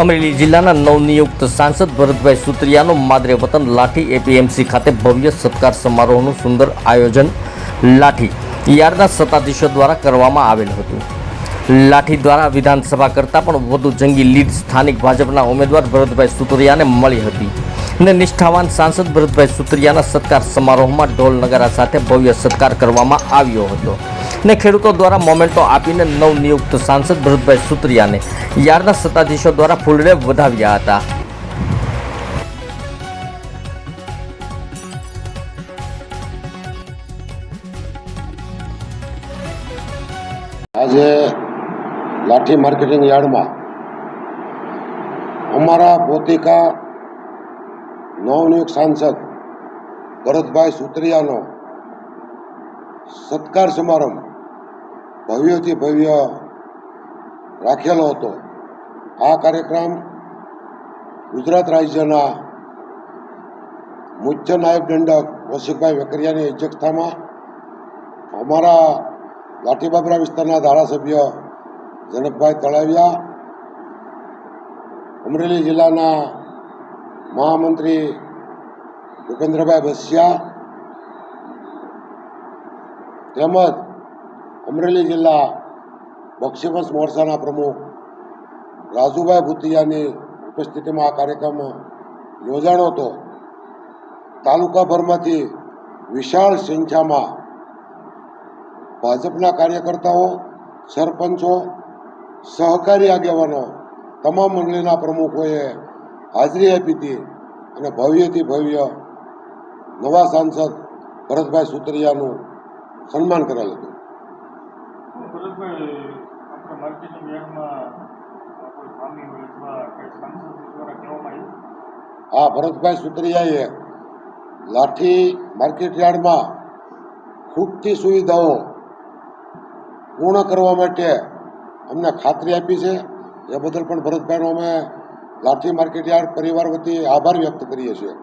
અમરેલી જિલ્લાના નવનિયુક્ત સાંસદ ભરતભાઈ સુત્રિયાનો માદરે વતન લાઠી એપીએમસી ખાતે ભવ્ય સત્કાર સમારોહનું સુંદર આયોજન લાઠી યારના સત્તાધીશો દ્વારા કરવામાં આવેલ હતું. લાઠી દ્વારા વિધાનસભા કરતાં પણ વધુ જંગી લીડ સ્થાનિક ભાજપના ઉમેદવાર ભરતભાઈ સુતરિયાને મળી હતી અને નિષ્ઠાવાન સાંસદ ભરતભાઈ સુતરિયાના સત્કાર સમારોહમાં ઢોલ નગારા સાથે ભવ્ય સત્કાર કરવામાં આવ્યો હતો. ને ખેડૂતો દ્વારા મોમેન્ટો આપીને નવનિયુક્ત સાંસદ ભરતભાઈ સુતરિયાને યારના સત્તાધીશો દ્વારા ફૂલડે વધાવ્યા હતા. આજે લાઠી માર્કેટિંગ યાર્ડમાં અમારા પોતિકા નવનિયુક્ત સાંસદ ભરતભાઈ સુત્રિયાનો સત્કાર સમારંભ ભવ્યથી ભવ્ય રાખેલો હતો. આ કાર્યક્રમ ગુજરાત રાજ્યના મુખ્ય નાયબ દંડક કૌશિકભાઈ વેકરિયાની અધ્યક્ષતામાં અમારા લાઠીબાબરા વિસ્તારના ધારાસભ્ય જનકભાઈ તળાવિયા, અમરેલી જિલ્લાના મહામંત્રી ભૂપેન્દ્રભાઈ બસિયા તેમજ અમરેલી જિલ્લા બક્ષીપંચ મોરચાના પ્રમુખ રાજુભાઈ ભૂતિયાની ઉપસ્થિતિમાં આ કાર્યક્રમ યોજાણો હતો. તાલુકાભરમાંથી વિશાળ સંખ્યામાં ભાજપના કાર્યકર્તાઓ, સરપંચો, સહકારી આગેવાનો, તમામ મંડળીના પ્રમુખોએ હાજરી આપી હતી અને ભવ્યથી ભવ્ય નવા સાંસદ ભરતભાઈ સુતરિયાનું સન્માન કરેલ હતું. ભરતભાઈ આપણા માર્કેટિંગ આ ભરતભાઈ સુતરિયાએ લાઠી માર્કેટ યાર્ડમાં ખૂટતી સુવિધાઓ પૂર્ણ કરવા માટે અમને ખાતરી આપી છે. એ બદલ પણ ભરતભાઈનો અમે લાઠી માર્કેટ યાર્ડ પરિવાર વતી આભાર વ્યક્ત કરીએ છીએ.